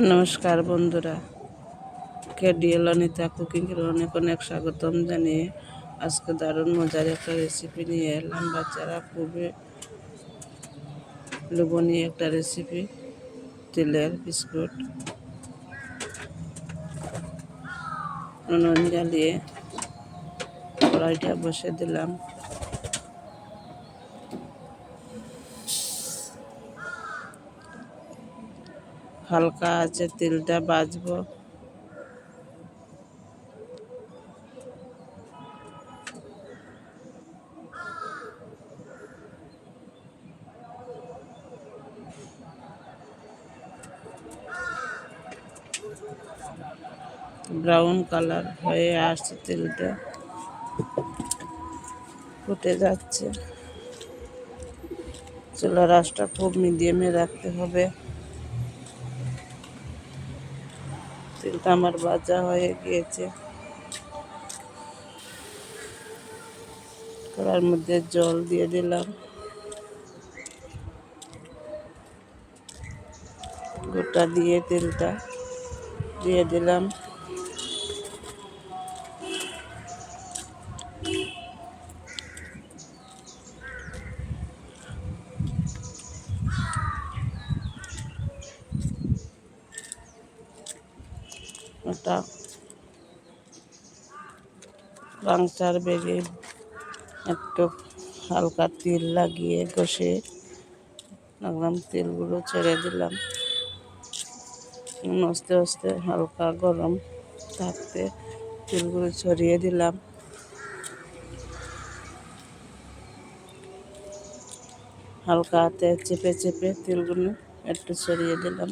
নমস্কার বন্ধুরা। কেডিএল অনিতা কুকিংয়ের অনেক অনেক স্বাগতম জানিয়ে আজকে দারুণ মজার একটা রেসিপি নিয়ে এলাম। বাচ্চারা খুবই লোভনীয় একটা রেসিপি তেলের বিস্কুট। উনুন জ্বালিয়ে কড়াইটা বসে দিলাম। হালকা আছে, তিলটা বাজবো। ব্রাউন কালার হয়ে আসছে তেলটা। ফুটে যাচ্ছে। চুলার আঁচটা খুব মিডিয়ামে রাখতে হবে। তেলটা আমার ভাজা হয়ে গিয়েছে। কড়ার মধ্যে জল দিয়ে দিলাম। গোটা দিয়ে তেলটা দিয়ে দিলাম। একটা পাংচার বেগে একটু হালকা তেল লাগিয়ে কষে লাগলাম তেলগুলো ছেড়ে দিলাম। আস্তে আস্তে হালকা গরম থাকতে তেলগুলো ছড়িয়ে দিলাম। হালকা হাতে চেপে চেপে তেলগুলো একটু ছড়িয়ে দিলাম।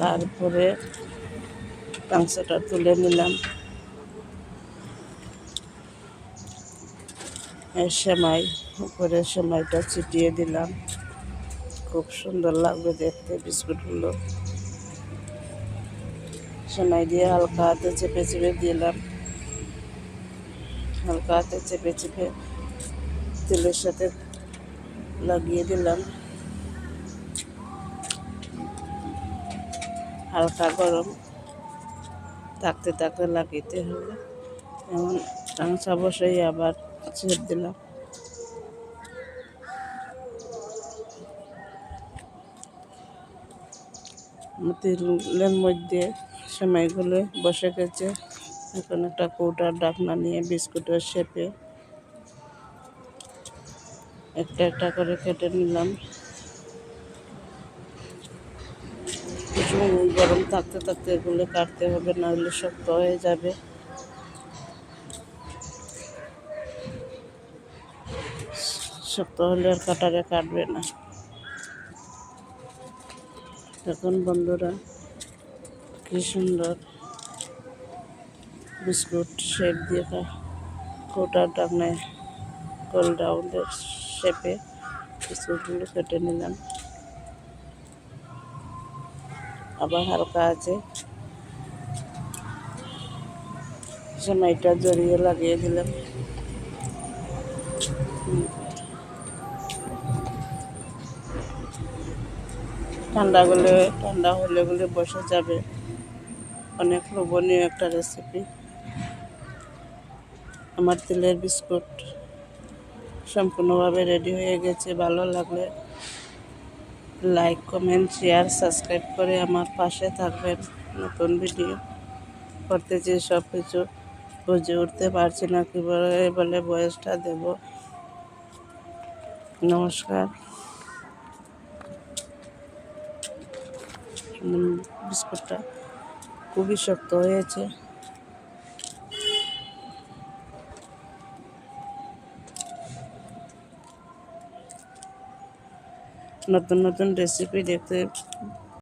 তারপরে মাংসটা তুলে নিলাম। সেমাই, উপরে সেমাইটা ছিটিয়ে দিলাম। খুব সুন্দর লাগবে দেখতে বিস্কুটগুলো। সেমাই দিয়ে হালকা হাতে চেপে চেপে দিলাম। হালকা হাতে চেপে চেপে তেলের সাথে লাগিয়ে দিলাম। হালকা গরম থাকতে থাকতে লাগিতে হবে। এমন টাংসা বসেই আবার ছেড়ে দিলাম। তেলের মধ্যে সেমাইগুলো বসে গেছে। এখন একটা কৌটার ডাকনা নিয়ে বিস্কুটের শেপে একটা একটা করে কেটে নিলাম। গরম থাকতে থাকতে এগুলো কাটতে হবে না হলে শক্ত হয়ে যাবে। শক্ত হলে আর কাটারে কাটবে না। এখন বন্ধুরা, কি সুন্দর বিস্কুট শেপ দিয়ে কোটার ডাকনায় গোল রাউন্ডের শেপে বিস্কুটগুলো কেটে নিলাম। আবার হালকা আছে। সেমাইটা জড়িয়ে লাগিয়ে দিলাম। ঠান্ডা গলে, ঠান্ডা হলে গলে বসে যাবে। অনেক লোভনীয় একটা রেসিপি আমার তেলের বিস্কুট সম্পূর্ণভাবে রেডি হয়ে গেছে, ভালো লাগলে লাইক, কমেন্ট, শেয়ার, সাবস্ক্রাইব করে আমার পাশে থাকবেন। নতুন ভিডিও করতে যে সব কিছু বুঝে উঠতে পারছি না কীভাবে বলে বয়সটা দেব। নমস্কার। বিস্কুটটা খুবই শক্ত হয়েছে। নতুন নতুন রেসিপি দেখতে